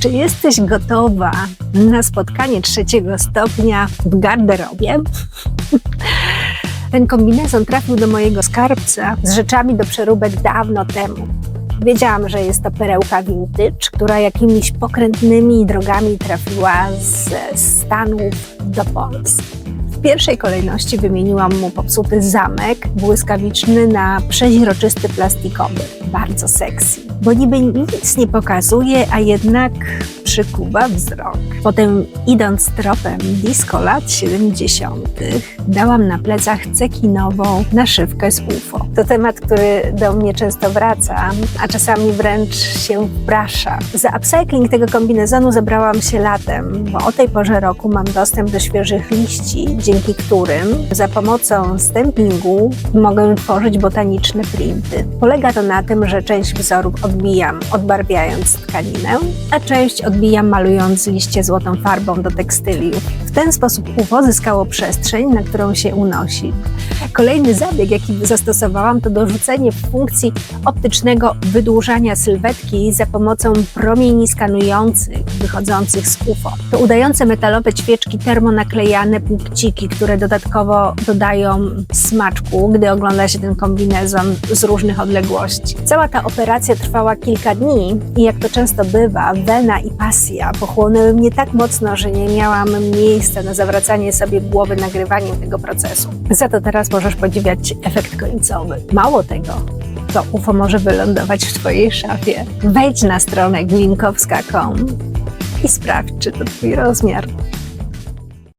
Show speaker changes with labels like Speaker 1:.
Speaker 1: Czy jesteś gotowa na spotkanie trzeciego stopnia w garderobie? Ten kombinezon trafił do mojego skarbca z rzeczami do przeróbek dawno temu. Wiedziałam, że jest to perełka vintage, która jakimiś pokrętnymi drogami trafiła ze Stanów do Polski. W pierwszej kolejności wymieniłam mu popsuty zamek błyskawiczny na przeźroczysty plastikowy. Bardzo sexy, bo niby nic nie pokazuje, a jednak przykuwa wzrok. Potem idąc tropem disco lat 70., dałam na plecach cekinową naszywkę z UFO. To temat, który do mnie często wraca, a czasami wręcz się wprasza. Za upcycling tego kombinezonu zabrałam się latem, bo o tej porze roku mam dostęp do świeżych liści, dzięki którym za pomocą stampingu mogę tworzyć botaniczne printy. Polega to na tym, że część wzorów odbijam odbarwiając tkaninę, a część odbijam malując liście złotą farbą do tekstyliów. W ten sposób UFO zyskało przestrzeń, na którą się unosi. Kolejny zabieg, jaki zastosowałam, to dorzucenie funkcji optycznego wydłużania sylwetki za pomocą promieni skanujących wychodzących z UFO. To udające metalowe ćwieczki termonaklejane punkciki, które dodatkowo dodają smaczku, gdy ogląda się ten kombinezon z różnych odległości. Cała ta operacja trwała kilka dni i jak to często bywa, wena i pasja pochłonęły mnie tak mocno, że nie miałam na zawracanie sobie głowy nagrywaniem tego procesu. Za to teraz możesz podziwiać efekt końcowy. Mało tego, to UFO może wylądować w Twojej szafie. Wejdź na stronę glinkowska.com i sprawdź, czy to Twój rozmiar.